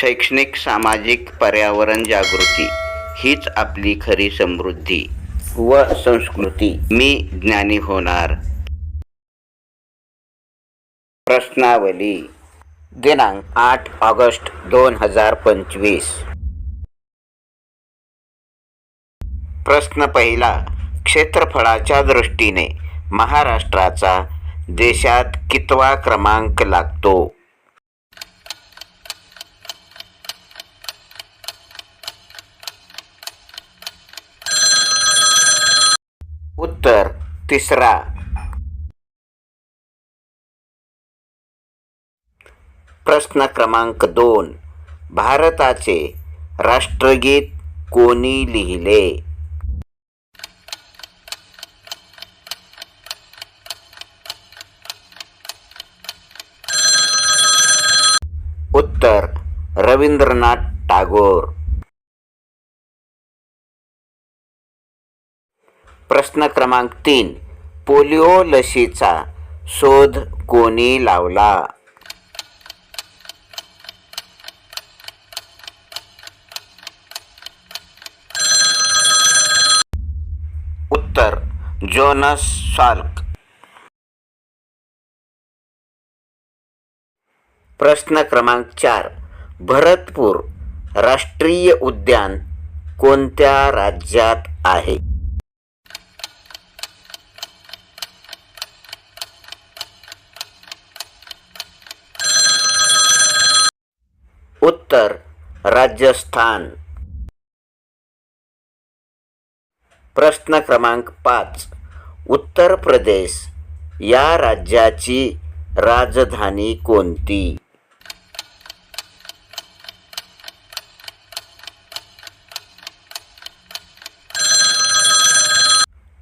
शैक्षणिक सामाजिक पर्यावरण जागृती हीच आपली खरी समृद्धी व संस्कृती. मी ज्ञानी होणार. प्रश्नावली. दिनांक आठ ऑगस्ट दोन हजार पंचवीस. प्रश्न पहिला. क्षेत्रफळाच्या दृष्टीने महाराष्ट्राचा देशात कितवा क्रमांक लागतो उत्तर तिसरा. प्रश्न क्रमांक दोन. भारताचे राष्ट्रगीत कोणी लिहिले? उत्तर रवींद्रनाथ टागोर. प्रश्न क्रमांक तीन. पोलिओ लसीचा शोध कोणी लावला? उत्तर जोनस साल्क. प्रश्न क्रमांक चार. भरतपूर राष्ट्रीय उद्यान कोणत्या राज्यात आहे? उत्तर राजस्थान. प्रश्न क्रमांक पाच. उत्तर प्रदेश या राज्याची राजधानी कोणती?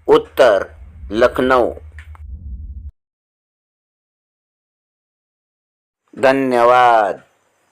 उत्तर लखनौ. धन्यवाद.